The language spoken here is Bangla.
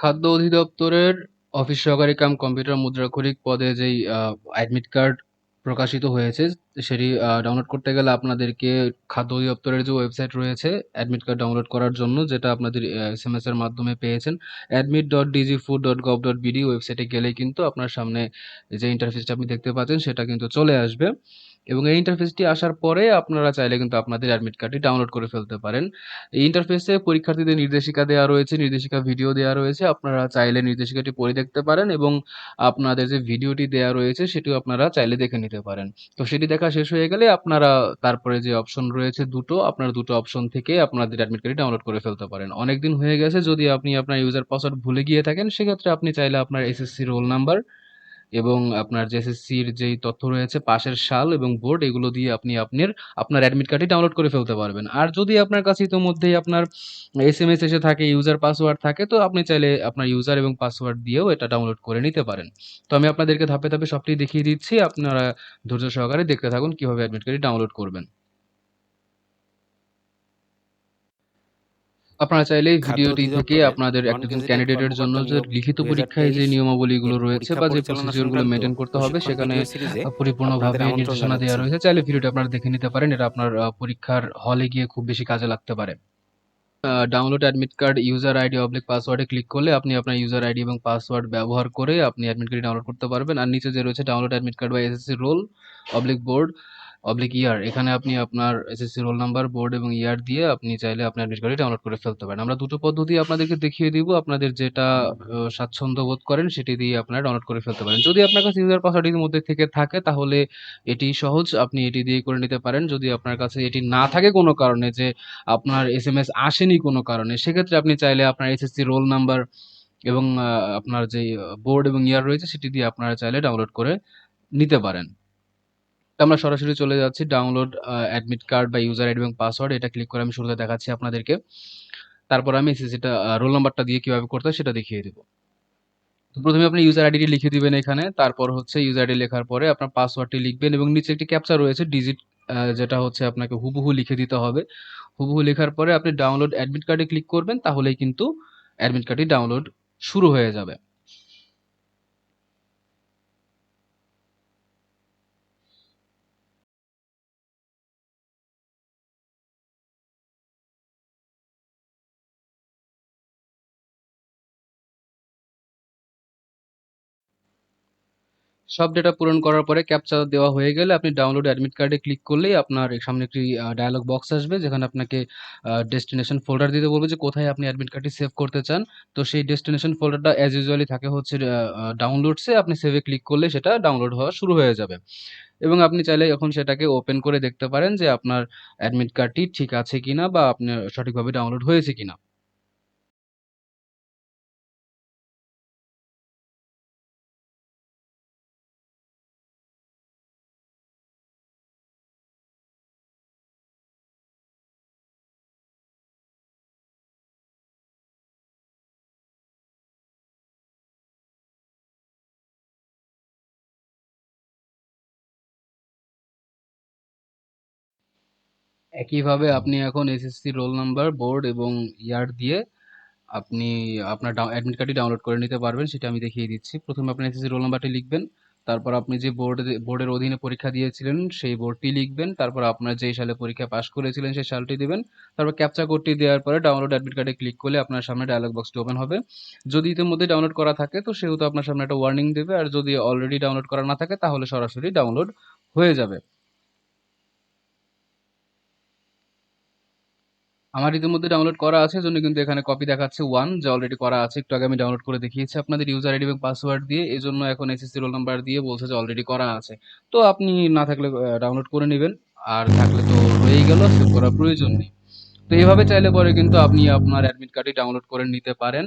খাদ্য অধিদপ্তরের অফিস সহকারী কাম কম্পিউটার মুদ্রাক্ষরিক পদে যেই অ্যাডমিট কার্ড প্রকাশিত হয়েছে, সেটি ডাউনলোড করতে গেলে আপনাদেরকে খাদ্য অধিদপ্তরের যে ওয়েবসাইট রয়েছে অ্যাডমিট কার্ড ডাউনলোড করার জন্য, যেটা আপনাদের এস এম এর মাধ্যমে পেয়েছেন admit dot DG food dot gov dot BD ওয়েবসাইটে গেলেই কিন্তু আপনার সামনে যে ইন্টারফেসটা আপনি দেখতে পাচ্ছেন, সেটা কিন্তু চলে আসবে। এবং এই ইন্টারফেসটি আসার পরে আপনারা চাইলে কিন্তু আপনাদের অ্যাডমিট কার্ডটি ডাউনলোড করে ফেলতে পারেন। এই ইন্টারফেসে পরীক্ষার্থীদের নির্দেশিকা দেওয়া রয়েছে, নির্দেশিকা ভিডিও দেওয়া রয়েছে, আপনারা চাইলে নির্দেশিকাটি পড়ে দেখতে পারেন এবং আপনাদের যে ভিডিওটি দেওয়া রয়েছে সেটিও আপনারা চাইলে দেখে নিতে পারেন। তো সেটি দেখা শেষ হয়ে গেলে আপনারা তারপরে যে অপশন রয়েছে দুটো, আপনার দুটো অপশন থেকে আপনাদের অ্যাডমিট কার্ডটি ডাউনলোড করে ফেলতে পারেন। অনেকদিন হয়ে গেছে, যদি আপনি আপনার ইউজার পাসওয়ার্ড ভুলে গিয়ে থাকেন, সেক্ষেত্রে আপনি চাইলে আপনার এসএসসি রোল নাম্বার এবং আপনার যে এসএসসির যেই তথ্য রয়েছে, পাশের সাল এবং বোর্ড, এগুলো দিয়ে আপনি আপনার আপনার অ্যাডমিট কার্ডটি ডাউনলোড করে ফেলতে পারবেন। আর যদি আপনার কাছে ইতোমধ্যেই আপনার এস এম এস এসে থাকে ইউজার পাসওয়ার্ড থাকে, তো আপনি চাইলে আপনার ইউজার এবং পাসওয়ার্ড দিয়েও এটা ডাউনলোড করে নিতে পারেন। তো আমি আপনাদেরকে ধাপে ধাপে সবটি দেখিয়ে দিচ্ছি। আপনারা ধৈর্য সহকারে দেখতে থাকুন কীভাবে অ্যাডমিট কার্ডটি ডাউনলোড করবেন। আপনারা চাইলে ভিডিওটি থেকে আপনাদের একজন ক্যান্ডিডেটের জন্য যে লিখিত পরীক্ষায় যে নিয়মাবলীগুলো রয়েছে বা যে প্রসিডিওরগুলো মেনটেন করতে হবে সেখানে পরিপূর্ণভাবে নির্দেশনা দেওয়া রয়েছে। চাইলে ভিডিওটি আপনারা দেখে নিতে পারেন এটা আপনার পরীক্ষার হলে গিয়ে খুব বেশি কাজে লাগতে পারে। Download admit card user ID oblique পাসওয়ার্ডে click করলে আপনি আপনার ইউজার আইডি এবং পাসওয়ার্ড ব্যবহার করে আপনি অ্যাডমিট কার্ড ডাউনলোড করতে পারবেন। আর নিচে যে রয়েছে ডাউনলোড অ্যাডমিট কার্ড বা SSC roll oblique board oblique year এখানে আপনি আপনার এসএসসি রোল নাম্বার বোর্ড এবং ইয়ার দিয়ে আপনি চাইলে আপনার অ্যাডমিট কার্ডটি ডাউনলোড করে ফেলতে পারেন। আমরা দুটো পদ্ধতি আপনাদেরকে দেখিয়ে দিব, আপনাদের যেটা স্বাচ্ছন্দ্য বোধ করেন সেটি দিয়ে আপনারা ডাউনলোড করে ফেলতে পারেন। যদি আপনার কাছে ইউজার পাসওয়ার্ডের মধ্যে থেকে থাকে, তাহলে এটি সহজ, আপনি এটি দিয়ে করে নিতে পারেন। যদি আপনার কাছে এটি না থাকে কোনো কারণে যে আপনার এস এম এস আসেনি কোনো কারণে, সেক্ষেত্রে আপনি চাইলে আপনার এসএসসি রোল নাম্বার এবং আপনার যে বোর্ড এবং ইয়ার রয়েছে সেটি দিয়ে আপনারা চাইলে ডাউনলোড করে নিতে পারেন। তো আমরা সরাসরি চলে যাচ্ছি ডাউনলোড অ্যাডমিট কার্ড বা ইউজার আইডি এবং পাসওয়ার্ড এটা ক্লিক করে আমি শুরুতে দেখাচ্ছি আপনাদেরকে। তারপর আমি এসএসসিটা রোল নাম্বারটা দিয়ে কীভাবে করতে হয় সেটা দেখিয়ে দেবো। তো প্রথমে আপনি ইউজার আইডিটি লিখে দিবেন এখানে, তারপর হচ্ছে ইউজার আইডি লেখার পরে আপনার পাসওয়ার্ডটি লিখবেন এবং নিচে একটি ক্যাপচা রয়েছে ডিজিট যেটা হচ্ছে আপনাকে হুবহু লিখে দিতে হবে। হুবহু লেখার পরে আপনি ডাউনলোড অ্যাডমিট কার্ডে ক্লিক করবেন, তাহলেই কিন্তু অ্যাডমিট কার্ডটি ডাউনলোড শুরু হয়ে যাবে। সব ডেটা পূরণ করার পরে ক্যাপচা দেওয়া হয়ে গেলে আপনি ডাউনলোড অ্যাডমিট কার্ডে ক্লিক করলেই আপনার সামনে একটি ডায়ালগ বক্স আসবে যেখানে আপনাকে ডেস্টিনেশন ফোল্ডার দিতে বলবে যে কোথায় আপনি অ্যাডমিট কার্ডটি সেভ করতে চান। তো সেই ডেস্টিনেশন ফোল্ডারটা অ্যাজ ইউজুয়ালি থাকে হচ্ছে ডাউনলোডসে আপনি সেভে ক্লিক করলে সেটা ডাউনলোড হওয়া শুরু হয়ে যাবে। এবং আপনি চাইলে এখন সেটাকে ওপেন করে দেখতে পারেন যে আপনার অ্যাডমিট কার্ডটি ঠিক আছে কিনা বা আপনার সঠিকভাবে ডাউনলোড হয়েছে কিনা। একইভাবে আপনি এখন এসএসসি রোল নাম্বার বোর্ড এবং ইয়ার দিয়ে আপনি আপনার অ্যাডমিট কার্ডটি ডাউনলোড করে নিতে পারবেন, সেটা আমি দেখিয়ে দিচ্ছি। প্রথমে আপনি এসএসসি রোল নাম্বারটি লিখবেন, তারপর আপনি যে বোর্ড বোর্ডের অধীনে পরীক্ষা দিয়েছিলেন, সেই বোর্ডটি লিখবেন, তারপর আপনার যেই সালে পরীক্ষা পাশ করেছিলেন, সেই সালটি দিবেন, তারপর ক্যাপচা কোডটি দেওয়ার পরে ডাউনলোড অ্যাডমিট কার্ডে ক্লিক করলে আপনার সামনে ডায়লগ বক্সটি ওপেন হবে। যদি ইতিমধ্যে ডাউনলোড করা থাকে, তো সেহেতু আপনার সামনে একটা ওয়ার্নিং দেবে, আর যদি অলরেডি ডাউনলোড করা না থাকে, তাহলে সরাসরি ডাউনলোড হয়ে যাবে। আমার ইতিমধ্যে ডাউনলোড করা আছে জন্য কিন্তু এখানে কপি দেখাচ্ছে ওয়ান যা অলরেডি করা আছে। একটু আগে আমি ডাউনলোড করে দেখিয়েছি আপনাদের ইউজার আইডি এবং পাসওয়ার্ড দিয়ে এই জন্য এখন এসএসসি রোল নাম্বার দিয়ে বলছে যে অলরেডি করা আছে। তো আপনি না থাকলে ডাউনলোড করে নেবেন, আর থাকলে তো রয়েই গেল সেভ করার প্রয়োজন নেই। তো এইভাবে চাইলে পরে কিন্তু আপনি আপনার অ্যাডমিট কার্ডটি ডাউনলোড করে নিতে পারেন।